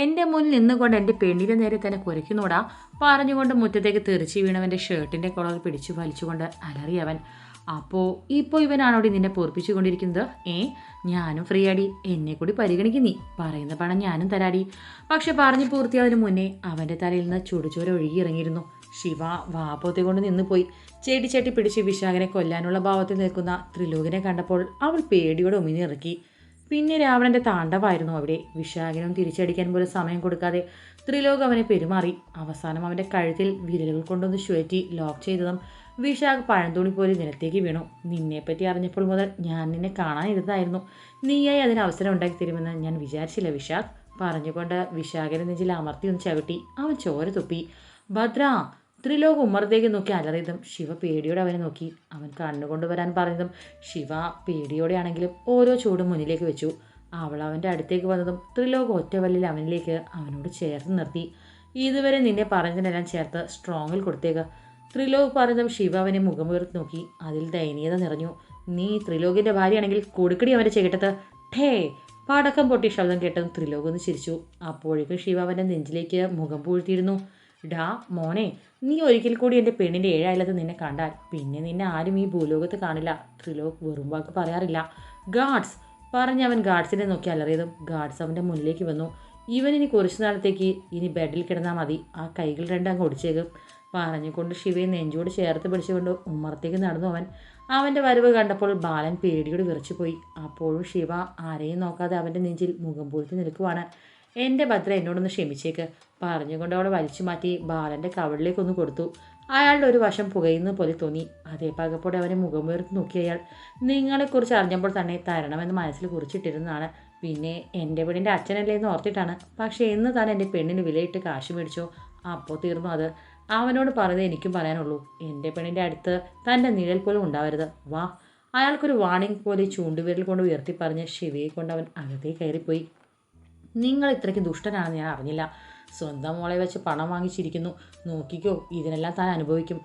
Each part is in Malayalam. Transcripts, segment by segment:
എന്റെ മുന്നിൽ നിന്നുകൊണ്ട് എന്റെ പെണ്ണിന്റെ നേരെ തന്നെ കുരയ്ക്കുന്നോടാ. പറഞ്ഞുകൊണ്ട് മുറ്റത്തേക്ക് തെറിച്ച് വീണവന്റെ ഷർട്ടിന്റെ കോളർ പിടിച്ചു വലിച്ചുകൊണ്ട് അലറി അവൻ. അപ്പോൾ ഇപ്പോൾ ഇവനാണോ നിന്നെ പൊറപ്പിച്ചു കൊണ്ടിരിക്കുന്നത് ഏ? ഞാനും ഫ്രീ ആടി എന്നെ കൂടി പരിഗണിക്കും നീ. പറയുന്ന പണം ഞാനും തരാടി. പക്ഷെ പറഞ്ഞു പൂർത്തിയാതിനു മുന്നേ അവന്റെ തലയിൽ നിന്ന് ചുടുചോര ഒഴുകിയിറങ്ങിയിരുന്നു ശിവ വാപോത്തി കൊണ്ട് നിന്നുപോയി. ചേട്ടിച്ചേട്ടി പിടിച്ച് വിശാഖനെ കൊല്ലാനുള്ള ഭാവത്തിൽ നിൽക്കുന്ന ത്രിലോകിനെ കണ്ടപ്പോൾ അവൾ പേടിയോടെ ഉമിനിറക്കി പിന്നെ രാവണന്റെ താണ്ഡവായിരുന്നു അവിടെ. വിശാഖനും തിരിച്ചടിക്കാൻ പോലും സമയം കൊടുക്കാതെ ത്രിലോക് അവനെ പെരുമാറി. അവസാനം അവന്റെ കഴുത്തിൽ വിരലുകൾ കൊണ്ടൊന്ന് ചുഴറ്റി ലോക്ക് ചെയ്തതും വിശാഖ് പഴന്തുണി പോലെ നിലത്തേക്ക് വീണു. നിന്നെപ്പറ്റി അറിഞ്ഞപ്പോൾ മുതൽ ഞാൻ നിന്നെ കാണാനിരുന്നതായിരുന്നു. നീയായി അതിന് അവസരം ഉണ്ടാക്കി തരുമെന്ന് ഞാൻ വിചാരിച്ചില്ല വിശാഖ് പറഞ്ഞുകൊണ്ട് വിശാഖനെ നെഞ്ചിൽ അമർത്തി ഒന്ന് ചവിട്ടി. അവൻ ചോര തുപ്പി. ഭദ്ര ത്രിലോക് ഉമ്മറത്തേക്ക് നോക്കി അലറിയതും ശിവ പേടിയോടെ അവനെ നോക്കി. അവൻ കണ്ണുകൊണ്ട് വരാൻ പറഞ്ഞതും ശിവ പേടിയോടെയാണെങ്കിലും ഓരോ ചൂടും മുന്നിലേക്ക് വെച്ചു. അവൾ അവന്റെ അടുത്തേക്ക് വന്നതും ത്രിലോക് ഒറ്റവല്ലിൽ അവനിലേക്ക് അവനോട് ചേർത്ത് നിർത്തി. ഇതുവരെ നിന്നെ പറഞ്ഞതിനെല്ലാം ചേർത്ത് സ്ട്രോങ്ങിൽ കൊടുത്തേക്ക്. ത്രിലോക് പറഞ്ഞതും ശിവ അവനെ മുഖമുയർത്തി നോക്കി. അതിൽ ദയനീയത നിറഞ്ഞു. നീ ത്രിലോകിന്റെ ഭാര്യയാണെങ്കിൽ കൊടുക്കടി അവന്റെ ചേട്ടത്ത് ഠേ! പടക്കം പൊട്ടി ശബ്ദം കേട്ടതും ത്രിലോക് ഒന്ന് ചിരിച്ചു. അപ്പോഴേക്കും ശിവ അവന്റെ നെഞ്ചിലേക്ക് മുഖം പൂഴ്ത്തിയിരുന്നു. ഡാ മോനെ നീ ഒരിക്കൽ കൂടി എന്റെ പെണ്ണിന്റെ ഏഴായാലത് നിന്നെ കണ്ടാൽ പിന്നെ നിന്നെ ആരും ഈ ഭൂലോകത്ത് കാണില്ല. ത്രിലോക് വെറും വാക്ക് പറയാറില്ല. ഗാഡ്സ് പറഞ്ഞ് അവൻ ഗാഡ്സിനെ നോക്കി അലറിയതും ഗാഡ്സ് അവന്റെ മുന്നിലേക്ക് വന്നു. ഇവൻ ഇനി കുറച്ചു നാളത്തേക്ക് ഇനി ബെഡിൽ കിടന്നാൽ മതി. ആ കൈകൾ രണ്ടും അങ്ങ് ഒടിച്ചേക്കും. പറഞ്ഞുകൊണ്ട് ശിവയെ നെഞ്ചോട് ചേർത്ത് പിടിച്ചുകൊണ്ട് ഉമ്മറത്തേക്ക് നടന്നു അവൻ. അവന്റെ വരവ് കണ്ടപ്പോൾ ബാലൻ പേടിയോട് വിറച്ചുപോയി. അപ്പോഴും ശിവ ആരെയും നോക്കാതെ അവന്റെ നെഞ്ചിൽ മുഖം പൂഴ്ത്തി നിൽക്കുവാണ്. എന്റെ ഭദ്ര എന്നോടൊന്ന് ക്ഷമിച്ചേക്ക്. പറഞ്ഞുകൊണ്ട് അവളെ വലിച്ചു മാറ്റി ബാലന്റെ കവളിലേക്കൊന്ന് കൊടുത്തു. അയാളുടെ ഒരു വശം പുകയുന്ന പോലെ തോന്നി. അതേ പകപ്പോടെ അവനെ മുഖമുയർത്തി നോക്കി അയാൾ. നിങ്ങളെക്കുറിച്ച് അറിഞ്ഞപ്പോൾ തന്നെ തരണമെന്ന് മനസ്സിൽ കുറിച്ചിട്ടിരുന്നതാണ്. പിന്നെ എന്റെ പെണ്ണിന്റെ അച്ഛനല്ലേ എന്ന് ഓർത്തിട്ടാണ്. പക്ഷേ എന്ന് താൻ എന്റെ പെണ്ണിന് വിലയിട്ട് കാശ് മേടിച്ചോ? അപ്പോൾ തീർന്നു അത്. അവനോട് പറഞ്ഞത് എനിക്കും പറയാനുള്ളൂ. എന്റെ പെണ്ണിന്റെ അടുത്ത് തന്റെ നിഴൽ പോലും ഉണ്ടാവരുത്. വാ. അയാൾക്കൊരു വാണിംഗ് പോലെ ചൂണ്ടുവിരൽ കൊണ്ട് ഉയർത്തി പറഞ്ഞ് ശിവയെ കൊണ്ട് അവൻ അകത്തേ കയറിപ്പോയി. നിങ്ങൾ ഇത്രയ്ക്ക് ദുഷ്ടനാണെന്ന് ഞാൻ അറിഞ്ഞില്ല. സ്വന്തം മോളെ വെച്ച് പണം വാങ്ങിച്ചിരിക്കുന്നു. നോക്കിക്കോ ഇതിനെല്ലാം താൻ അനുഭവിക്കും.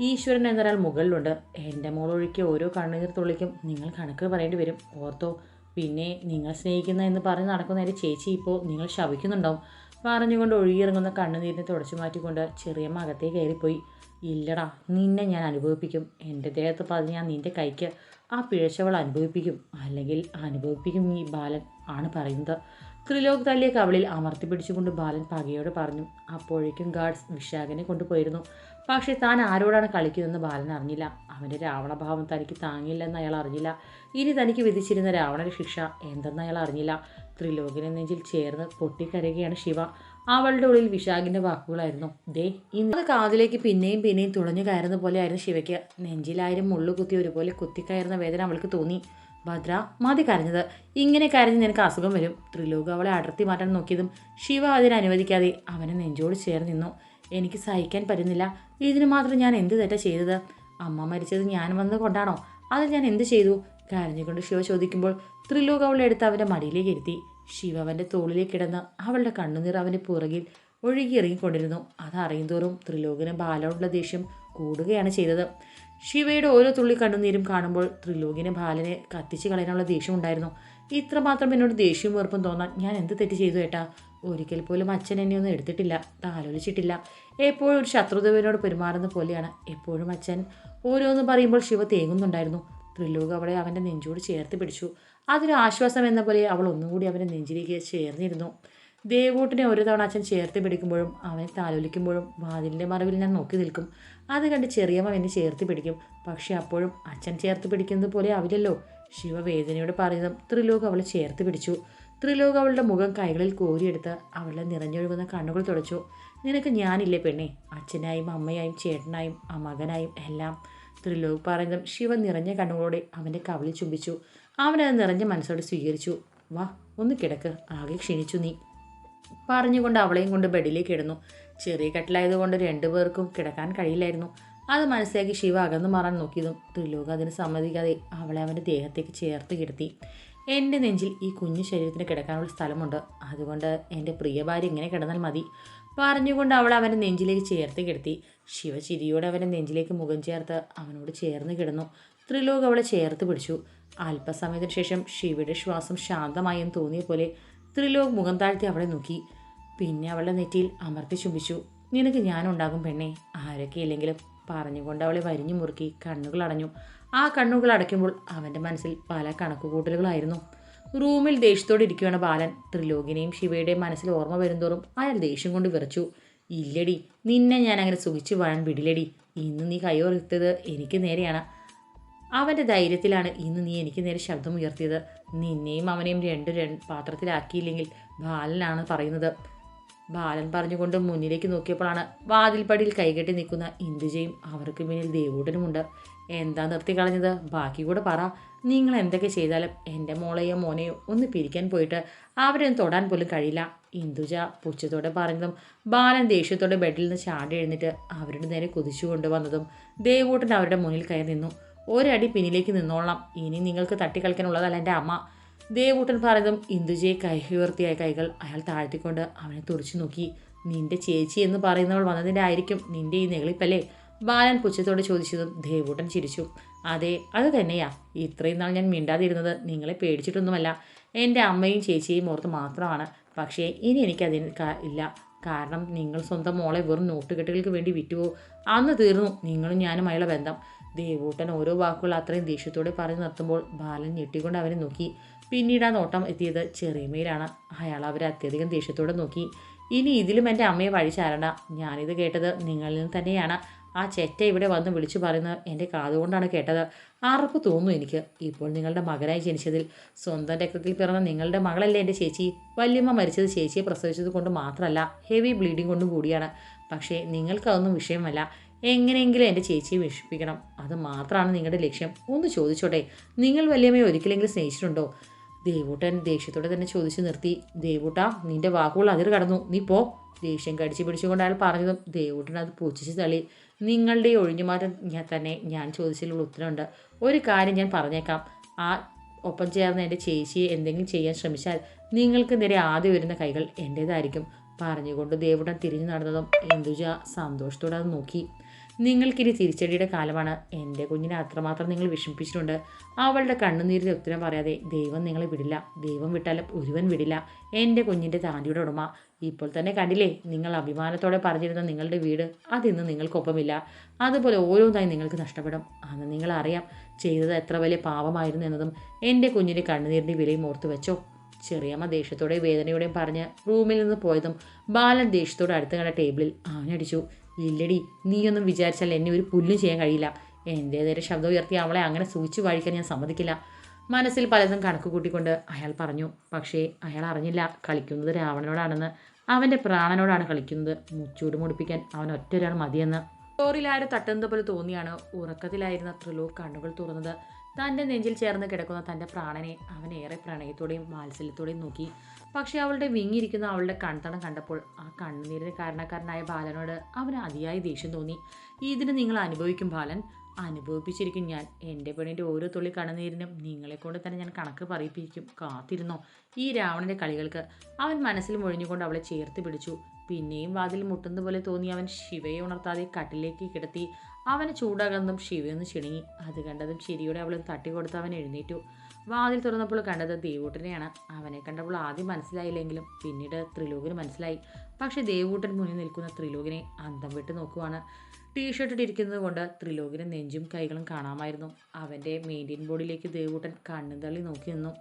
ഈശ്വരൻ എന്നൊരാൾ മുകളിലുണ്ട്. എന്റെ മോളൊഴുക്കിയ ഓരോ കണ്ണുനീർ തുള്ളിക്കും. നിങ്ങൾ കണക്ക് പറയേണ്ടി വരും. ഓർത്തോ പിന്നെ നിങ്ങൾ സ്നേഹിക്കുന്ന എന്ന് പറഞ്ഞ് നടക്കുന്ന എന്റെ ചേച്ചി ഇപ്പോൾ നിങ്ങൾ ശവിക്കുന്നുണ്ടാവും പറഞ്ഞുകൊണ്ട് ഒഴുകിയിറങ്ങുന്ന കണ്ണുനീരിനെ തുടച്ചു മാറ്റിക്കൊണ്ട് ചെറിയ അകത്തേ കയറിപ്പോയി. ഇല്ലടാ നിന്നെ ഞാൻ അനുഭവിപ്പിക്കും. എന്റെ ദേഹത്ത് പറഞ്ഞ് ഞാൻ നിന്റെ കൈക്ക് ആ പിഴച്ചവൾ അനുഭവിപ്പിക്കും. അല്ലെങ്കിൽ അനുഭവിപ്പിക്കും ഈ ബാലൻ ആണ് പറയുന്നത്. ത്രിലോക് തല്ലിയ കവളിൽ അമർത്തി പിടിച്ചുകൊണ്ട് ബാലൻ പകയോട് പറഞ്ഞു അപ്പോഴേക്കും ഗാർഡ്സ് വിശാഖനെ കൊണ്ടുപോയിരുന്നു. പക്ഷേ താൻ ആരോടാണ് കളിക്കുന്നതെന്ന് ബാലൻ അറിഞ്ഞില്ല. അവന്റെ രാവണഭാവം തനിക്ക് താങ്ങില്ലെന്ന് അയാൾ അറിഞ്ഞില്ല. ഇനി തനിക്ക് വിധിച്ചിരുന്ന രാവണന്റെ ശിക്ഷ എന്തെന്ന് അയാൾ അറിഞ്ഞില്ല. ത്രിലോകിനെ നെഞ്ചിൽ ചേർന്ന് പൊട്ടിക്കരയുകയാണ് ശിവ. അവളുടെ ഉള്ളിൽ വിശാഖിന്റെ വാക്കുകളായിരുന്നു. ദേ ഇന്ന് കാതിലേക്ക് പിന്നെയും പിന്നെയും തുളഞ്ഞു കയറുന്ന പോലെ ആയിരുന്നു ശിവയ്ക്ക്. നെഞ്ചിലായിരം മുള്ളു കുത്തി ഒരുപോലെ കുത്തിക്കയറുന്ന വേദന അവൾക്ക് തോന്നി. ഭദ്ര മതി കരഞ്ഞത്. ഇങ്ങനെ കരഞ്ഞ് നിനക്ക് അസുഖം വരും. ത്രിലോക അവളെ അടർത്തി മാറ്റാൻ നോക്കിയതും ശിവ അതിനെ അനുവദിക്കാതെ അവനെ നെഞ്ചോട് ചേർന്ന് നിന്നു. എനിക്ക് സഹിക്കാൻ പറ്റുന്നില്ല. ഇതിന് മാത്രം ഞാൻ എന്ത് തെറ്റാ ചെയ്തത്? അമ്മ മരിച്ചത് ഞാൻ വന്നത് കൊണ്ടാണോ? അത് ഞാൻ എന്ത് ചെയ്തു? കരഞ്ഞുകൊണ്ട് ശിവ ചോദിക്കുമ്പോൾ ത്രിലോക അവളെ എടുത്ത് അവന്റെ മടിയിലേക്ക് ഇരുത്തി. ശിവ അവന്റെ തോളിലേക്ക് കിടന്ന് അവളുടെ കണ്ണുനീർ അവന്റെ പുറകിൽ ഒഴുകി ഇറങ്ങിക്കൊണ്ടിരുന്നു. അത് അറിയുന്തോറും ത്രിലോകന് ബാലോടുള്ള ദേഷ്യം കൂടുകയാണ് ചെയ്തത്. ശിവയുടെ ഓരോ തുള്ളി കണ്ണുനീരും കാണുമ്പോൾ ത്രിലോകിന് ബാലനെ കത്തിച്ച് കളയാനുള്ള ദേഷ്യം ഉണ്ടായിരുന്നു ഇത്രമാത്രം എന്നോട് ദേഷ്യവും വെറുപ്പും തോന്നാൻ ഞാൻ എന്ത് തെറ്റ് ചെയ്തു ഏട്ടാ? ഒരിക്കൽ പോലും അച്ഛൻ എന്നെ ഒന്നും എടുത്തിട്ടില്ല താലോലിച്ചിട്ടില്ല. എപ്പോഴും ഒരു ശത്രുദേവനോട് പെരുമാറുന്ന പോലെയാണ് എപ്പോഴും അച്ഛൻ. ഓരോന്ന് പറയുമ്പോൾ ശിവ തേങ്ങുന്നുണ്ടായിരുന്നു. ത്രിലോക് അവളെ അവന്റെ നെഞ്ചോട് ചേർത്ത് പിടിച്ചു. അതൊരു ആശ്വാസം എന്ന പോലെ അവൾ ഒന്നുകൂടി അവന്റെ നെഞ്ചിലേക്ക് ചേർന്നിരുന്നു. ദേവൂട്ടിനെ ഒരു തവണ അച്ഛൻ ചേർത്ത് പിടിക്കുമ്പോഴും അവനെ താലോലിക്കുമ്പോഴും വാതിലിന്റെ മറവിൽ ഞാൻ നോക്കി നിൽക്കും. അത് കണ്ട് ചെറിയമ്മ എന്നെ ചേർത്ത് പിടിക്കും. പക്ഷെ അപ്പോഴും അച്ഛൻ ചേർത്ത് പിടിക്കുന്നത് പോലെ ആവില്ലല്ലോ. ശിവ വേദനയോട് പറയുന്നതും ത്രിലോക് അവളെ ചേർത്ത് പിടിച്ചു. ത്രിലോക് അവളുടെ മുഖം കൈകളിൽ കോരിയെടുത്ത് അവളെ നിറഞ്ഞൊഴുകുന്ന കണ്ണുകൾ തുടച്ചു. നിനക്ക് ഞാനില്ലേ പെണ്ണെ? അച്ഛനായും അമ്മയായും ചേട്ടനായും മകനായും എല്ലാം. ത്രിലോക് പറയുന്നതും ശിവ നിറഞ്ഞ കണ്ണുകളോടെ അവന്റെ കവളിൽ ചുംബിച്ചു. അവനത് നിറഞ്ഞ മനസ്സോടെ സ്വീകരിച്ചു. വാ ഒന്ന് കിടക്ക്. ആകെ ക്ഷീണിച്ചു നീ. പറഞ്ഞുകൊണ്ട് അവളെയും കൊണ്ട് ബെഡിലേക്ക് ഇടുന്നു. ചെറിയ കട്ടിലായതുകൊണ്ട് രണ്ടുപേർക്കും കിടക്കാൻ കഴിയില്ലായിരുന്നു. അത് മനസ്സിലാക്കി ശിവ അകന്നു മാറാൻ നോക്കിയതും ത്രിലോക അതിന് സമ്മതിക്കാതെ അവളെ അവന്റെ ദേഹത്തേക്ക് ചേർത്ത് കിടത്തി. എന്റെ നെഞ്ചിൽ ഈ കുഞ്ഞു ശരീരത്തിന് കിടക്കാനുള്ള സ്ഥലമുണ്ട്. അതുകൊണ്ട് എന്റെ പ്രിയ ഭാര്യ ഇങ്ങനെ കിടന്നാൽ മതി. പറഞ്ഞുകൊണ്ട് അവൾ അവന്റെ നെഞ്ചിലേക്ക് ചേർത്ത് കിടത്തി. ശിവ ചിരിയോടെ അവന്റെ നെഞ്ചിലേക്ക് മുഖം ചേർത്ത് അവനോട് ചേർന്ന് കിടന്നു. ത്രിലോക് അവളെ ചേർത്ത് പിടിച്ചു. അല്പസമയത്തിന് ശേഷം ശിവയുടെ ശ്വാസം ശാന്തമായെന്ന് തോന്നിയ പോലെ ത്രിലോക് മുഖം താഴ്ത്തി അവളെ നോക്കി. പിന്നെ അവളുടെ നെറ്റിയിൽ അമർത്തി ചുംബിച്ചു. നിനക്ക് ഞാനുണ്ടാകും പെണ്ണെ. ആരൊക്കെ ഇല്ലെങ്കിലും പറഞ്ഞുകൊണ്ട് അവളെ വരിഞ്ഞു മുറുക്കി കണ്ണുകൾ അടഞ്ഞു. ആ കണ്ണുകൾ അടയ്ക്കുമ്പോൾ അവന്റെ മനസ്സിൽ പല കണക്കുകൂട്ടലുകളായിരുന്നു. റൂമിൽ ദേഷ്യത്തോടെ ഇരിക്കുകയാണ് ബാലൻ. ത്രിലോകിനെയും ശിവയുടെയും മനസ്സിൽ ഓർമ്മ വരുന്തോറും അയാൾ ദേഷ്യം കൊണ്ട് വിറച്ചു. ഇല്ലടി നിന്നെ ഞാൻ അങ്ങനെ സുഖിച്ചു വാഴാൻ വിടില്ലടി. ഇന്ന് നീ കൈയോർത്തത് എനിക്ക് നേരെയാണ്. അവന്റെ ധൈര്യത്തിലാണ് ഇന്ന് നീ എനിക്ക് നേരെ ശബ്ദം ഉയർത്തിയത് നിന്നെയും അവനെയും രണ്ട് രണ്ട് പാത്രത്തിലാക്കിയില്ലെങ്കിൽ ബാലനാണ് പറയുന്നത്. ബാലൻ പറഞ്ഞുകൊണ്ട് മുന്നിലേക്ക് നോക്കിയപ്പോഴാണ് വാതിൽപ്പടിയിൽ കൈകെട്ടി നിൽക്കുന്ന ഇന്ദുജയും അവർക്ക് പിന്നിൽ ദേവൂട്ടനുമുണ്ട് എന്താ നിർത്തി കളഞ്ഞത്? ബാക്കി കൂടെ പറ. നിങ്ങൾ എന്തൊക്കെ ചെയ്താലും എന്റെ മോളെയോ മോനെയോ ഒന്ന് പിരിക്കാൻ പോയിട്ട് അവരൊന്നും തൊടാൻ പോലും കഴിയില്ല. ഇന്ദുജ പുച്ഛത്തോടെ പറഞ്ഞതും ബാലൻ ദേഷ്യത്തോടെ ബെഡിൽ നിന്ന് ചാടി എഴുന്നിട്ട് അവരുടെ നേരെ കുതിച്ചു കൊണ്ടുവന്നതും ദേവൂട്ടൻ അവരുടെ മുന്നിൽ കയറി നിന്നു. ഒരടി പിന്നിലേക്ക് നിന്നോളാം. ഇനി നിങ്ങൾക്ക് തട്ടിക്കളിക്കാനുള്ളതല്ല എന്റെ അമ്മ. ദേവൂട്ടൻ പറഞ്ഞതും ഇന്ദുജയെ കൈ ഉയർത്തിയ കൈകൾ അയാൾ താഴ്ത്തിക്കൊണ്ട് അവനെ തുറച്ചു നോക്കി. നിന്റെ ചേച്ചി എന്ന് പറയുന്നവൾ വന്നതിന്റെ ആയിരിക്കും നിന്റെ ഈ നെളിപ്പല്ലേ ബാലൻ പുച്ഛത്തോടെ ചോദിച്ചതും ദേവൂട്ടൻ ചിരിച്ചു. അതെ അത് തന്നെയാ. ഇത്രയും നാൾ ഞാൻ മിണ്ടാതിരുന്നത് നിങ്ങളെ പേടിച്ചിട്ടൊന്നുമല്ല. എന്റെ അമ്മയും ചേച്ചിയും ഓർത്ത് മാത്രമാണ്. പക്ഷേ ഇനി എനിക്കതിന് ഇല്ല. കാരണം നിങ്ങൾ സ്വന്തം മോളെ വെറും നോട്ടുകെട്ടുകൾക്ക് വേണ്ടി വിറ്റുവോ അന്ന് തീർന്നു. നിങ്ങളും ഞാനുമായുള്ള ബന്ധം. ദേവൂട്ടൻ ഓരോ വാക്കുകൾ അത്രയും ദേഷ്യത്തോടെ പറഞ്ഞു നിർത്തുമ്പോൾ ബാലൻ ഞെട്ടിക്കൊണ്ട് അവനെ നോക്കി. പിന്നീട് ആ നോട്ടം എത്തിയത് ചെറിയമ്മയിലാണ്. അയാൾ അവരെ അത്യധികം ദേഷ്യത്തോടെ നോക്കി. ഇനി ഇതിലും എന്റെ അമ്മയെ വഴി ചാരണ്ട. ഞാനിത് കേട്ടത് നിങ്ങളിൽ നിന്ന് തന്നെയാണ്. ആ ചെറ്റ ഇവിടെ വന്ന് വിളിച്ചു പറയുന്നത് എന്റെ കാതുകൊണ്ടാണ് കേട്ടത്. അറപ്പ് തോന്നുന്നു എനിക്ക്. ഇപ്പോൾ നിങ്ങളുടെ മകനായി ജനിച്ചതിൽ. സ്വന്തം രക്തത്തിൽ പിറന്ന നിങ്ങളുടെ മകളല്ലേ എന്റെ ചേച്ചി? വല്യമ്മ മരിച്ചത് ചേച്ചിയെ പ്രസവിച്ചത് കൊണ്ട് മാത്രമല്ല ഹെവി ബ്ലീഡിംഗ് കൊണ്ടും കൂടിയാണ്. പക്ഷേ നിങ്ങൾക്കതൊന്നും വിഷയമല്ല. എങ്ങനെയെങ്കിലും എന്റെ ചേച്ചിയെ വിഷിപ്പിക്കണം അത് മാത്രമാണ് നിങ്ങളുടെ ലക്ഷ്യം. ഒന്ന് ചോദിച്ചോട്ടെ നിങ്ങൾ വല്യമ്മയെ ഒരിക്കലെങ്കിലും സ്നേഹിച്ചിട്ടുണ്ടോ? ദേവൂട്ടൻ ദേഷ്യത്തോടെ തന്നെ ചോദിച്ചു നിർത്തി. ദേവൂട്ട നിന്റെ വാക്കുകൾ അതിർ കടന്നു. നീ പോ. ദേഷ്യം കടിച്ചു പിടിച്ചുകൊണ്ട് അയാൾ പറഞ്ഞതും ദേവൂട്ടൻ അത് പൂച്ചിച്ച് തള്ളി. നിങ്ങളുടെ ഒഴിഞ്ഞുമാറ്റം ഞാൻ തന്നെ ഞാൻ ചോദിച്ചതിലുള്ള ഉത്തരമുണ്ട് ഒരു കാര്യം ഞാൻ പറഞ്ഞേക്കാം. ആ ഒപ്പം ചേർന്ന് എന്റെ ചേച്ചിയെ എന്തെങ്കിലും ചെയ്യാൻ ശ്രമിച്ചാൽ നിങ്ങൾക്ക് നേരെ ആദ്യം വരുന്ന കൈകൾ എന്റേതായിരിക്കും. പറഞ്ഞുകൊണ്ട് ദേവുടൻ തിരിഞ്ഞു നടന്നതും ഇന്ദുജ സന്തോഷത്തോടെ അത് നോക്കി. നിങ്ങൾക്കിനി തിരിച്ചടിയുടെ കാലമാണ്. എന്റെ കുഞ്ഞിനെ അത്രമാത്രം നിങ്ങൾ വിഷമിപ്പിച്ചിട്ടുണ്ട്. അവളുടെ കണ്ണുനീരിന്റെ ഉത്തരം പറയാതെ ദൈവം നിങ്ങളെ വിടില്ല. ദൈവം വിട്ടാലും ഒരുവൻ വിടില്ല. എന്റെ കുഞ്ഞിന്റെ താണ്ടിയുടെ ഉടമ. ഇപ്പോൾ തന്നെ കണ്ടില്ലേ നിങ്ങൾ അഭിമാനത്തോടെ പറഞ്ഞിരുന്ന നിങ്ങളുടെ വീട് അതിന്ന് നിങ്ങൾക്കൊപ്പമില്ല. അതുപോലെ ഓരോന്നായി നിങ്ങൾക്ക് നഷ്ടപ്പെടും. അന്ന് നിങ്ങളറിയാം ചെയ്തത് എത്ര വലിയ പാപമായിരുന്നു എന്നതും എന്റെ കുഞ്ഞിന്റെ കണ്ണുനീരിന്റെ വിലയും ഓർത്ത് വെച്ചോ. ചെറിയമ്മ ദേഷ്യത്തോടെ വേദനയോടെയും പറഞ്ഞ് റൂമിൽ നിന്ന് പോയതും ബാലൻ ദേഷ്യത്തോടെ അടുത്ത് കണ്ട ടേബിളിൽ ആഞ്ഞടിച്ചു. ഇല്ലടി നീയൊന്നും വിചാരിച്ചാൽ എന്നെ ഒരു പുല്ലും ചെയ്യാൻ കഴിയില്ല. എന്റേതേരെ ശബ്ദം ഉയർത്തി അവളെ അങ്ങനെ സൂചിച്ചു വാഴിക്കാൻ ഞാൻ സമ്മതിക്കില്ല. മനസ്സിൽ പലതും കണക്ക് കൂട്ടിക്കൊണ്ട് അയാൾ പറഞ്ഞു പക്ഷേ അയാൾ അറിഞ്ഞില്ല കളിക്കുന്നത് രാവണനോടാണെന്ന്. അവന്റെ പ്രാണനോടാണ് കളിക്കുന്നത്. മുച്ചൂട് മുടിപ്പിക്കാൻ അവൻ ഒറ്റ ഒരാൾ മതിയെന്ന്. ചോറിലാരും തട്ടുന്നത് പോലെ തോന്നിയാണ് ഉറക്കത്തിലായിരുന്ന ത്രിലോക് കണ്ണുകൾ തുറന്നത്. തന്റെ നെഞ്ചിൽ ചേർന്ന് കിടക്കുന്ന തന്റെ പ്രാണനെ അവൻ ഏറെ പ്രണയത്തോടെയും വാത്സല്യത്തോടെയും നോക്കി. പക്ഷേ അവളുടെ വിങ്ങിയിരിക്കുന്ന അവളുടെ കൺതണം കണ്ടപ്പോൾ ആ കണ്ണുനീരിന് കാരണക്കാരനായ ബാലനോട് അവന് അതിയായ ദേഷ്യം തോന്നി. ഇതിന് നിങ്ങൾ അനുഭവിക്കും ബാലൻ. അനുഭവിപ്പിച്ചിരിക്കും ഞാൻ. എന്റെ പെണ്ണിന്റെ ഓരോ തുള്ളി കണ്ണുനീരിനും നിങ്ങളെക്കൊണ്ട് തന്നെ ഞാൻ കണക്ക് പറയിപ്പിക്കും. കാത്തിരുന്നോ ഈ രാവണന്റെ കളികൾക്ക്. അവൻ മനസ്സിൽ മൊഴിഞ്ഞുകൊണ്ട് അവളെ ചേർത്ത് പിടിച്ചു. പിന്നെയും വാതിൽ മുട്ടുന്ന പോലെ തോന്നി അവൻ ശിവയെ ഉണർത്താതെ കട്ടിലേക്ക് കിടത്തി. അവന് ചൂടാകുന്നതും ശിവയൊന്ന് ചിണുങ്ങി. അത് കണ്ടതും ചിരിയോടെ തട്ടി തട്ടിക്കൊടുത്ത് അവൻ എഴുന്നേറ്റു. വാതിൽ തുറന്നപ്പോൾ കണ്ടത് ദേവൂട്ടനെയാണ്. അവനെ കണ്ടപ്പോൾ ആദ്യം മനസ്സിലായില്ലെങ്കിലും പിന്നീട് ത്രിലോകിന് മനസ്സിലായി. പക്ഷേ ദേവൂട്ടൻ മുന്നിൽ നിൽക്കുന്ന ത്രിലോകിനെ അന്തം വിട്ട് നോക്കുവാണ്. ടീഷർട്ട് ഇട്ടിരിക്കുന്നത് കൊണ്ട് ത്രിലോകിന് നെഞ്ചും കൈകളും കാണാമായിരുന്നു. അവന്റെ മെയിന്റെയിൻ ബോഡിയിലേക്ക് ദേവൂട്ടൻ കണ്ണും തള്ളി നോക്കി നിന്നു.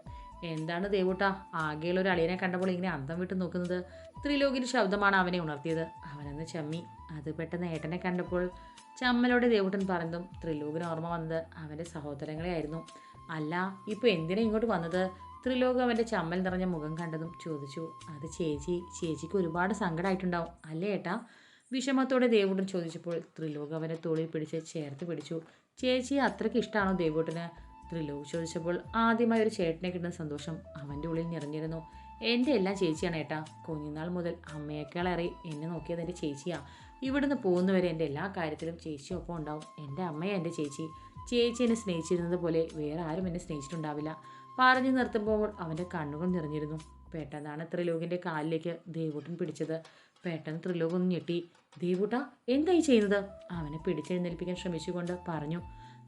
എന്താണ് ദേവൂട്ട? ആകെയുള്ള ഒരു അളിയനെ കണ്ടപ്പോൾ ഇങ്ങനെ അന്തം വിട്ട് നോക്കുന്നത് ത്രിലോകിന്റെ ശബ്ദമാണ് അവനെ ഉണർത്തിയത്. അവനെന്ന് ചമ്മി. അത് പെട്ടെന്ന് ഏട്ടനെ കണ്ടപ്പോൾ ചമ്മലോടെ ദേവൂട്ടൻ പറഞ്ഞതും ത്രിലോകിന് ഓർമ്മ വന്നത് അവന്റെ സഹോദരങ്ങളെ ആയിരുന്നു. അല്ല ഇപ്പോൾ എന്തിനാ ഇങ്ങോട്ട് വന്നത്? ത്രിലോകം അവന്റെ ചമ്മൽ നിറഞ്ഞ മുഖം കണ്ടതും ചോദിച്ചു അത് ചേച്ചി ചേച്ചിക്ക് ഒരുപാട് സങ്കടമായിട്ടുണ്ടാവും അല്ലേ ഏട്ടാ? വിഷമത്തോടെ ദേവൂട്ടൻ ചോദിച്ചപ്പോൾ ത്രിലോകം അവന്റെ തോളിൽ പിടിച്ച് ചേർത്ത് പിടിച്ചു. ചേച്ചി അത്രയ്ക്ക് ഇഷ്ടമാണോ ദേവൂട്ടന്? ത്രിലോക് ചോദിച്ചപ്പോൾ ആദ്യമായി ഒരു ചേട്ടനെ കിട്ടുന്ന സന്തോഷം അവന്റെ ഉള്ളിൽ നിറഞ്ഞിരുന്നു. എന്റെ എല്ലാം ചേച്ചിയാണ് ഏട്ടാ. കുഞ്ഞുനാൾ മുതൽ അമ്മയേക്കാളേറെ എന്നെ നോക്കിയത് എന്റെ ചേച്ചിയാ. ഇവിടുന്ന് പോകുന്നവരെ എന്റെ എല്ലാ കാര്യത്തിലും ചേച്ചിയൊപ്പം ഉണ്ടാവും. എന്റെ അമ്മയെ എന്റെ ചേച്ചി. ചേച്ചി എന്നെ സ്നേഹിച്ചിരുന്നത് പോലെ വേറെ ആരും എന്നെ സ്നേഹിച്ചിട്ടുണ്ടാവില്ല. പറഞ്ഞു നിർത്തുമ്പോൾ അവന്റെ കണ്ണുകൾ നിറഞ്ഞിരുന്നു. പെട്ടെന്നാണ് ത്രിലോകിന്റെ കാലിലേക്ക് ദേവൂട്ടൻ പിടിച്ചത്. പെട്ടെന്ന് ത്രിലോക് ഞെട്ടി. ദേവൂട്ട എന്തായി ചെയ്യുന്നത് അവനെ പിടിച്ചെഴുന്നേൽപ്പിക്കാൻ ശ്രമിച്ചുകൊണ്ട് പറഞ്ഞു.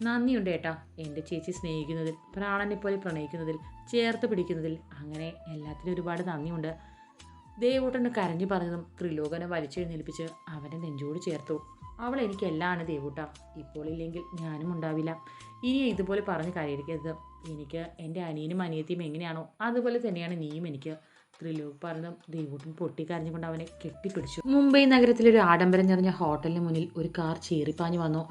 നന്ദിയുണ്ട് ഏട്ടാ. എന്റെ ചേച്ചി സ്നേഹിക്കുന്നതിൽ പ്രാണനെ പോലെ പ്രണയിക്കുന്നതിൽ ചേർത്ത് പിടിക്കുന്നതിൽ അങ്ങനെ എല്ലാത്തിനും ഒരുപാട് നന്ദിയുണ്ട്. ദേവൂട്ടന് കരഞ്ഞു പറഞ്ഞതും ത്രിലോകനെ വലിച്ചെഴുന്നേൽപ്പിച്ച് അവനെ നെഞ്ചോട് ചേർത്തു. അവൾ എനിക്കെല്ലാമാണ് ദേവൂട്ട. ഇപ്പോൾ ഇല്ലെങ്കിൽ ഞാനും ഉണ്ടാവില്ല. ഇനി ഇതുപോലെ പറഞ്ഞ് കരയിരിക്കരുത്. എനിക്ക് എന്റെ അനിയനും അനിയത്തിയും എങ്ങനെയാണോ അതുപോലെ തന്നെയാണ് നീയും എനിക്ക്. ത്രിലോക് പറഞ്ഞതും ദേവൂട്ടൻ പൊട്ടിക്കരഞ്ഞുകൊണ്ട് അവനെ കെട്ടിപ്പിടിച്ചു. മുംബൈ നഗരത്തിലെ ഒരു ആഡംബരം നിറഞ്ഞ ഹോട്ടലിന് മുന്നിൽ ഒരു കാർ ചീറിപ്പാഞ്ഞു വന്നു.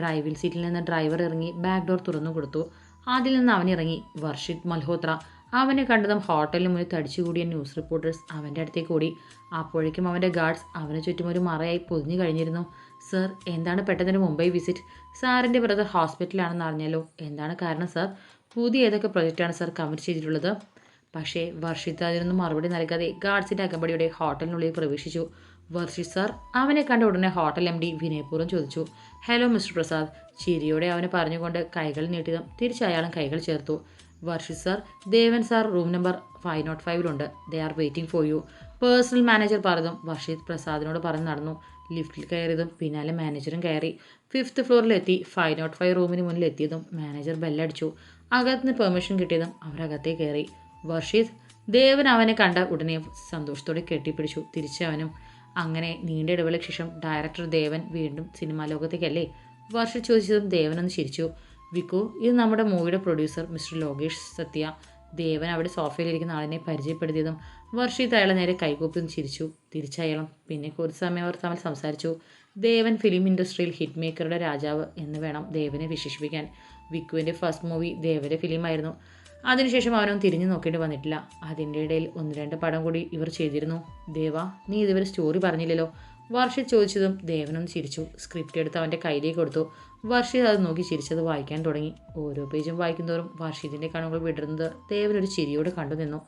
ഡ്രൈവിൽ സീറ്റിൽ നിന്ന് ഡ്രൈവർ ഇറങ്ങി ബാക്ക് ഡോർ തുറന്നു കൊടുത്തു. അതിൽ നിന്ന് അവൻ ഇറങ്ങി. വർഷിത് മൽഹോത്ര. അവനെ കണ്ടതും ഹോട്ടലിന് മുന്നിൽ തടിച്ചുകൂടിയ ന്യൂസ് റിപ്പോർട്ടേഴ്സ് അവന്റെ അടുത്തേക്ക് ഓടി. അപ്പോഴേക്കും അവന്റെ ഗാർഡ്സ് അവന് ചുറ്റും ഒരു മറയായി പൊതിഞ്ഞു കഴിഞ്ഞിരുന്നു. സർ എന്താണ് പെട്ടെന്നൊരു മുംബൈ വിസിറ്റ് സാറിന്റെ ബ്രദർ ഹോസ്പിറ്റലാണെന്ന് അറിഞ്ഞല്ലോ. എന്താണ് കാരണം സർ പുതിയ ഏതൊക്കെ പ്രൊജക്റ്റാണ് സർ കമ്മിറ്റ് ചെയ്തിട്ടുള്ളത്? പക്ഷേ വർഷിത്ത് അതിനൊന്നും മറുപടി നൽകാതെ ഗാർഡ്സിന്റെ അകമ്പടിയുടെ ഹോട്ടലിനുള്ളിൽ പ്രവേശിച്ചു. വർഷിത് സാർ അവനെ കണ്ട ഉടനെ ഹോട്ടൽ എം ഡി വിനയപൂർവം ചോദിച്ചു. Hello mister Prasad. ചിരിയോടെ അവനെ പറഞ്ഞുകൊണ്ട് കൈകൾ നീട്ടിയതും തിരിച്ച് അയാളും കൈകൾ ചേർത്തു. Varshith sir Devan sir room number five nought ഫൈവിലുണ്ട്. They are waiting for you. Personal manager പറഞ്ഞതും വർഷിത് പ്രസാദിനോട് പറഞ്ഞ് നടന്നു. ലിഫ്റ്റിൽ കയറിയതും പിന്നാലെ മാനേജറും കയറി. ഫിഫ്ത്ത് ഫ്ലോറിലെത്തി ഫൈവ് നോട്ട് ഫൈവ് റൂമിന് മുന്നിൽ എത്തിയതും മാനേജർ ബെല്ലടിച്ചു. അകത്തുനിന്ന് പെർമിഷൻ കിട്ടിയതും അവരകത്തേ കയറി. വർഷിത് ദേവൻ അവനെ കണ്ട ഉടനെ സന്തോഷത്തോടെ കെട്ടിപ്പിടിച്ചു. തിരിച്ചവനും അങ്ങനെ നീണ്ട ഇടവേളയ്ക്ക് ശേഷം ഡയറക്ടർ ദേവൻ വീണ്ടും സിനിമാ ലോകത്തേക്കല്ലേ? വർഷ ചോദിച്ചതും ദേവൻ ഒന്ന് ചിരിച്ചു. വിക്കു ഇത് നമ്മുടെ മൂവിയുടെ പ്രൊഡ്യൂസർ മിസ്റ്റർ ലോകേഷ് സത്യ. ദേവൻ അവിടെ സോഫയിലിരിക്കുന്ന ആളിനെ പരിചയപ്പെടുത്തിയതും വർഷിത് അയാളെ നേരെ കൈകൂപ്പി ചിരിച്ചു. തിരിച്ചയാളും പിന്നെ കുറച്ച് സമയം അവർ തമ്മിൽ സംസാരിച്ചു. ദേവൻ ഫിലിം ഇൻഡസ്ട്രിയിൽ ഹിറ്റ് മേക്കറുടെ രാജാവ് എന്ന് വേണം ദേവനെ വിശേഷിപ്പിക്കാൻ. വിക്കുവിന്റെ ഫസ്റ്റ് മൂവി ദേവന്റെ ഫിലിമായിരുന്നു അതിനുശേഷം അവനൊന്നും തിരിഞ്ഞു നോക്കേണ്ടി വന്നിട്ടില്ല. അതിന്റെ ഇടയിൽ ഒന്ന് രണ്ട് പടം കൂടി ഇവർ ചെയ്തിരുന്നു. ദേവ നീ ഇതുവരെ സ്റ്റോറി പറഞ്ഞില്ലല്ലോ. വർഷി ചോദിച്ചതും ദേവനൊന്ന് ചിരിച്ചു. സ്ക്രിപ്റ്റ് എടുത്ത് അവന്റെ കയ്യിലേക്ക് കൊടുത്തു. വർഷി അത് നോക്കി ചിരിച്ചത് വായിക്കാൻ തുടങ്ങി. ഓരോ പേജും വായിക്കുന്തോറും വർഷിതിന്റെ കണ്ണുകൾ വിടരുന്നത് ദേവനൊരു ചിരിയോട് കണ്ടു നിന്നു.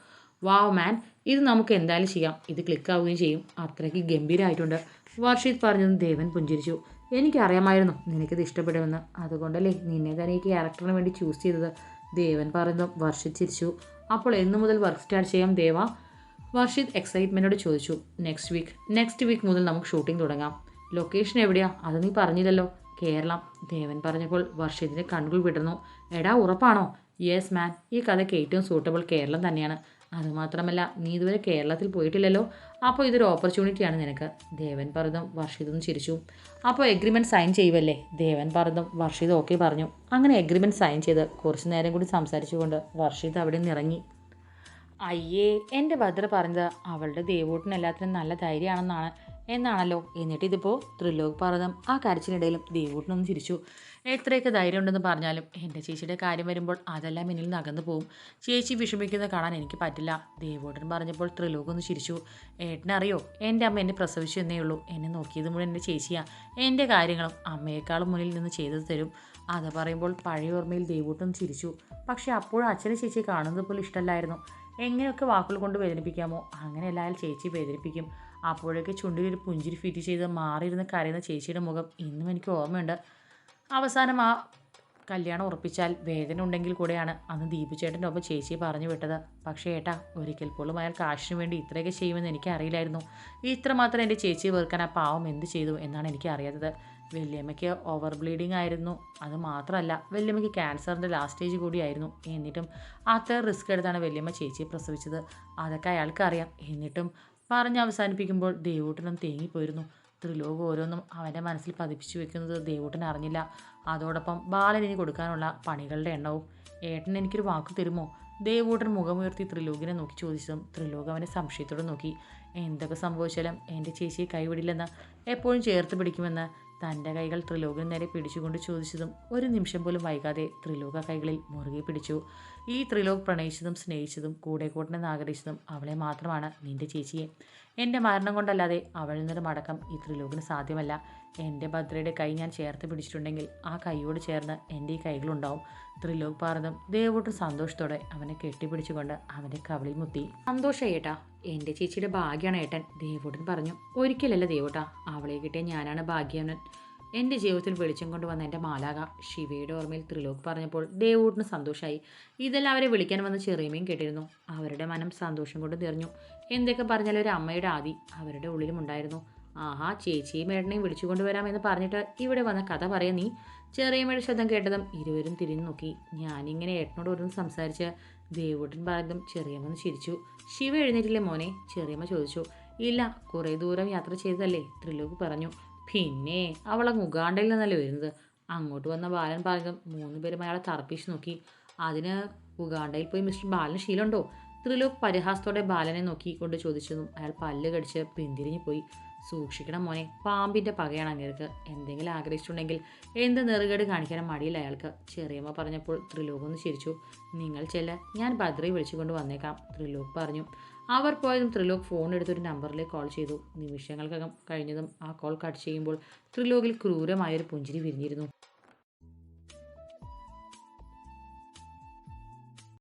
വാവ് മാൻ ഇത് നമുക്ക് എന്തായാലും ചെയ്യാം. ഇത് ക്ലിക്കാവുകയും ചെയ്യും. അത്രയ്ക്ക് ഗംഭീരമായിട്ടുണ്ട് വർഷിത് പറഞ്ഞതും ദേവൻ പുഞ്ചിരിച്ചു. എനിക്കറിയാമായിരുന്നു നിനക്കിത് ഇഷ്ടപ്പെടുമെന്ന്. അതുകൊണ്ടല്ലേ നിന്നെ തന്നെ ഈ ക്യാരക്ടറിന് വേണ്ടി ചൂസ് ചെയ്തത്. ദേവൻ പറഞ്ഞു വർഷിത് ചിരിച്ചു. അപ്പോൾ എന്നു മുതൽ വർക്ക് സ്റ്റാർട്ട് ചെയ്യാം ദേവ. വർഷിത് എക്സൈറ്റ്മെന്റോട് ചോദിച്ചു നെക്സ്റ്റ് വീക്ക് നെക്സ്റ്റ് വീക്ക് മുതൽ നമുക്ക് ഷൂട്ടിംഗ് തുടങ്ങാം. ലൊക്കേഷൻ എവിടെയാ? അത് നീ പറഞ്ഞില്ലല്ലോ. കേരളം. ദേവൻ പറഞ്ഞപ്പോൾ വർഷിതിന്റെ കണ്ണുകൾ വിടുന്നു എടാ ഉറപ്പാണോ? യെസ് മാൻ ഈ കഥയ്ക്ക് ഏറ്റവും സൂട്ടബിൾ കേരളം തന്നെയാണ്. അതുമാത്രമല്ല നീ ഇതുവരെ കേരളത്തിൽ പോയിട്ടില്ലല്ലോ. അപ്പോൾ ഇതൊരു ഓപ്പർച്യൂണിറ്റിയാണ് നിനക്ക്. ദേവൻ പർദ്ദം വർഷിതും ചിരിച്ചു. അപ്പോൾ എഗ്രിമെന്റ് സൈൻ ചെയ്യുമല്ലേ ദേവൻ പർദ്ദം വർഷിത് ഓക്കെ പറഞ്ഞു. അങ്ങനെ എഗ്രിമെന്റ് സൈൻ ചെയ്ത് കുറച്ച് നേരം കൂടി സംസാരിച്ചുകൊണ്ട് വർഷിത് അവിടെ നിന്ന് ഇറങ്ങി അയ്യേ എന്റെ ഭദ്ര പറഞ്ഞത് അവളുടെ ദേവൂട്ടിന് എല്ലാത്തിനും നല്ല ധൈര്യമാണെന്നാണ്. എന്നാണല്ലോ. എന്നിട്ട് ഇതിപ്പോൾ ത്രിലോക് പർവതം ആ കരച്ചിനിടയിലും ദേവൂട്ടിനൊന്ന് ചിരിച്ചു. എത്രയൊക്കെ ധൈര്യം ഉണ്ടെന്ന് പറഞ്ഞാലും എന്റെ ചേച്ചിയുടെ കാര്യം വരുമ്പോൾ അതെല്ലാം എന്നിൽ നകന്നു പോകും ചേച്ചി വിഷമിക്കുന്നത് കാണാൻ എനിക്ക് പറ്റില്ല. ദേവൂട്ടൻ പറഞ്ഞപ്പോൾ ത്രിലോക് ഒന്ന് ചിരിച്ചു. ഏട്ടനറിയോ എന്റെ അമ്മ എന്നെ പ്രസവിച്ചു എന്നേ ഉള്ളൂ. എന്നെ നോക്കിയത് മുഴുവൻ എന്റെ ചേച്ചിയാ. എന്റെ കാര്യങ്ങളും അമ്മയെക്കാളും മുന്നിൽ നിന്ന് ചെയ്തു തരും. അത് പറയുമ്പോൾ പഴയ ഓർമ്മയിൽ ദേവൂട്ടൻ ചിരിച്ചു. പക്ഷേ അപ്പോഴും അച്ഛനെ ചേച്ചി കാണുന്നത് പോലും ഇഷ്ടമല്ലായിരുന്നു. എങ്ങനെയൊക്കെ വാക്കുകൾ കൊണ്ട് വേദനിപ്പിക്കാമോ? അങ്ങനെ എല്ലായാൽ ചേച്ചി വേദനിപ്പിക്കും. അപ്പോഴൊക്കെ ചുണ്ടിലൊരു പുഞ്ചിരി ഫിറ്റ് ചെയ്ത് മാറിയിരുന്ന് കരയുന്ന ചേച്ചിയുടെ മുഖം ഇന്നും എനിക്ക് ഓർമ്മയുണ്ട്. അവസാനം ആ കല്യാണം ഉറപ്പിച്ചാൽ വേദന ഉണ്ടെങ്കിൽ കൂടെയാണ് അന്ന് ദീപുചേട്ടന്റെ ഒപ്പം ചേച്ചി പറഞ്ഞു വിട്ടത്. പക്ഷേ ഏട്ടാ ഒരിക്കൽ പോലും അയാൾ കാശിനു വേണ്ടി ഇത്രയൊക്കെ ചെയ്യുമെന്ന് എനിക്ക് അറിയില്ലായിരുന്നു ഇത്രമാത്രം എന്റെ ചേച്ചിയെ വെറുക്കാൻ ആ പാവം എന്ത് ചെയ്തു എന്നാണ് എനിക്ക് അറിയാത്തത് വല്യമ്മയ്ക്ക് ഓവർ ബ്ലീഡിംഗ് ആയിരുന്നു. അത് മാത്രമല്ല വല്യമ്മയ്ക്ക് ക്യാൻസറിന്റെ ലാസ്റ്റ് സ്റ്റേജ് കൂടിയായിരുന്നു. എന്നിട്ടും അത്ര റിസ്ക് എടുത്താണ് വല്യമ്മ ചേച്ചിയെ പ്രസവിച്ചത്. അതൊക്കെ അയാൾക്ക് അറിയാം. എന്നിട്ടും പറഞ്ഞ് അവസാനിപ്പിക്കുമ്പോൾ ദേവൂട്ടനും തേങ്ങിപ്പോയിരുന്നു. ത്രിലോകം ഓരോന്നും അവന്റെ മനസ്സിൽ പതിപ്പിച്ചു വെക്കുന്നത് ദേവൂട്ടൻ അറിഞ്ഞില്ല. അതോടൊപ്പം ബാലനിന് കൊടുക്കാനുള്ള പണികളുടെ എണ്ണവും. ഏട്ടൻ എനിക്കൊരു വാക്ക് തരുമോ? ദേവൂട്ടൻ മുഖമുയർത്തി ത്രിലോകിനെ നോക്കി ചോദിച്ചതും ത്രിലോകം അവനെ സംശയത്തോടെ നോക്കി. എന്തൊക്കെ സംഭവിച്ചാലും എന്റെ ചേച്ചിയെ കൈവിടില്ലെന്ന് എപ്പോഴും ചേർത്ത് പിടിക്കുമെന്ന് തന്റെ കൈകൾ ത്രിലോകം നേരെ പിടിച്ചുകൊണ്ട് ചോദിച്ചതും ഒരു നിമിഷം പോലും വൈകാതെ ത്രിലോക കൈകളിൽ മുറുകെ പിടിച്ചു. ഈ ത്രിലോക് പ്രണയിച്ചതും സ്നേഹിച്ചതും കൂടെ കൂട്ടണമെന്ന് ആഗ്രഹിച്ചതും അവളെ മാത്രമാണ് നിന്റെ ചേച്ചിയെ. എന്റെ മരണം കൊണ്ടല്ലാതെ അവളിൽ നിന്നൊരു മടക്കം ഈ ത്രിലോകിന് സാധ്യമല്ല. എന്റെ ഭദ്രയുടെ കൈ ഞാൻ ചേർത്ത് പിടിച്ചിട്ടുണ്ടെങ്കിൽ ആ കൈയോട് ചേർന്ന് എന്റെ ഈ കൈകളുണ്ടാവും. ത്രിലോക് പറഞ്ഞതും ദേവോട്ട് സന്തോഷത്തോടെ അവനെ കെട്ടിപ്പിടിച്ചുകൊണ്ട് അവന്റെ കവളിൽ മുത്തി. സന്തോഷം ഏട്ടാ. എന്റെ ചേച്ചിയുടെ ഭാഗ്യമാണ് ഏട്ടൻ ദേവൂട്ടൻ പറഞ്ഞു. ഒരിക്കലല്ല ദേവോട്ടാ. അവളെ കിട്ടിയ ഞാനാണ് ഭാഗ്യവനൻ. എന്റെ ജീവിതത്തിൽ വെളിച്ചം കൊണ്ടുവന്ന എന്റെ മാലാക ശിവയുടെ ഓർമ്മയിൽ ത്രിലോക് പറഞ്ഞപ്പോൾ ദേവൂട്ടിന് സന്തോഷമായി ഇതെല്ലാം അവരെ വിളിക്കാൻ വന്ന ചെറിയമ്മയും കേട്ടിരുന്നു. അവരുടെ മനം സന്തോഷം കൊണ്ട് നിറഞ്ഞു. എന്തൊക്കെ പറഞ്ഞാലും ഒരു അമ്മയുടെ ആദി അവരുടെ ഉള്ളിലും ഉണ്ടായിരുന്നു. ആഹാ ചേച്ചിയും ഏട്ടനെയും വിളിച്ചു കൊണ്ടുവരാമെന്ന് പറഞ്ഞിട്ട് ഇവിടെ വന്ന കഥ പറയാ നീ ചെറിയമ്മയുടെ ശബ്ദം കേട്ടതും ഇരുവരും തിരിഞ്ഞു നോക്കി. ഞാനിങ്ങനെ ഏട്ടനോട് ഒരു സംസാരിച്ച് ദേവൂട്ടൻ പറഞ്ഞതും ചെറിയമ്മ ചിരിച്ചു. ശിവ എഴുന്നേറ്റില്ലേ മോനെ? ചെറിയമ്മ ചോദിച്ചു. ഇല്ല കുറേ ദൂരം യാത്ര ചെയ്തതല്ലേ? ത്രിലോക് പറഞ്ഞു. പിന്നെ അവളെ ഉഗാണ്ടയിൽ നിന്നല്ലേ വരുന്നത്. അങ്ങോട്ട് വന്ന ബാലൻ ഭാഗം മൂന്ന് പേരും അയാളെ തറപ്പിച്ച് നോക്കി. അതിന് ഉഗാണ്ടയിൽ പോയി മിസ്റ്റർ ബാലൻ ശീലമുണ്ടോ? ത്രിലോക് പരിഹാസത്തോടെ ബാലനെ നോക്കി കൊണ്ട് ചോദിച്ചതും അയാൾ പല്ല് കടിച്ച് പിന്തിരിഞ്ഞു പോയി. സൂക്ഷിക്കണം മോനെ പാമ്പിന്റെ പകയാണ് അങ്ങേർക്ക്. എന്തെങ്കിലും ആഗ്രഹിച്ചിട്ടുണ്ടെങ്കിൽ എന്ത് നെറുകേട് കാണിക്കാനും മടിയില്ല അയാൾക്ക്. ചെറിയമ്മ പറഞ്ഞപ്പോൾ ത്രിലോക് ഒന്ന് ചിരിച്ചു. നിങ്ങൾ ചെല്ല ഞാൻ ഭദ്രയെ വിളിച്ചുകൊണ്ട് വന്നേക്കാം. ത്രിലോക് പറഞ്ഞു അവർ പോയതും ത്രിലോക് ഫോൺ എടുത്തൊരു നമ്പറിലേക്ക് കോൾ ചെയ്തു. നിമിഷങ്ങൾക്കകം കഴിഞ്ഞതും ആ കോൾ കട്ട് ചെയ്യുമ്പോൾ ത്രിലോകിൽ ക്രൂരമായൊരു പുഞ്ചിരി വിരിഞ്ഞിരുന്നു.